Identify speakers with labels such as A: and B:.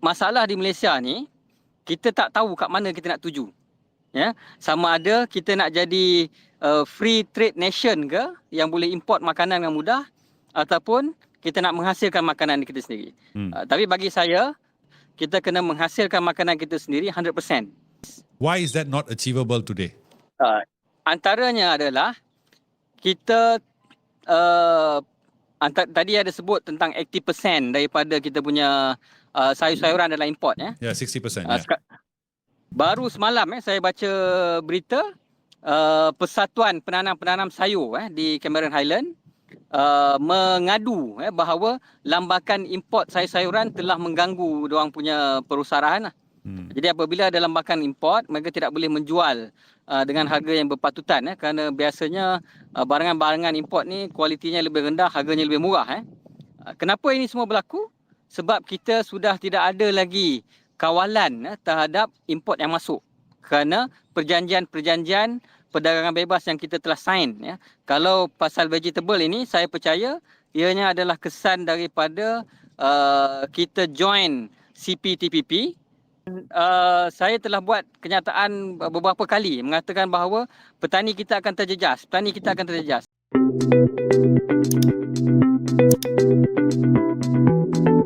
A: masalah di Malaysia ni kita tak tahu kat mana kita nak tuju. Ya, sama ada kita nak jadi uh, free trade nation ke yang boleh import makanan dengan mudah ataupun kita nak menghasilkan makanan kita sendiri. Hmm. Uh, tapi bagi saya kita kena menghasilkan makanan kita sendiri 100%.
B: Why is that not achievable today?
A: Uh, antaranya adalah kita uh, antar, tadi ada sebut tentang 80% daripada kita punya uh, sayur-sayuran adalah import ya.
B: Ya, yeah, 60%. Uh, yeah.
A: Baru semalam eh saya baca berita uh, Persatuan Penanam-Penanam Sayur eh di Cameron Highland uh, mengadu eh bahawa lambakan import sayur-sayuran telah mengganggu orang punya perusahaan lah. Hmm. Jadi apabila ada lambakan import, mereka tidak boleh menjual uh, dengan harga yang berpatutan eh kerana biasanya uh, barangan-barangan import ni kualitinya lebih rendah, harganya lebih murah eh. Uh, kenapa ini semua berlaku? Sebab kita sudah tidak ada lagi kawalan eh, terhadap import yang masuk. Kerana perjanjian-perjanjian perdagangan bebas yang kita telah sign ya. Kalau pasal vegetable ini saya percaya ianya adalah kesan daripada uh, kita join CPTPP uh, saya telah buat kenyataan beberapa kali mengatakan bahawa petani kita akan terjejas, petani kita akan terjejas.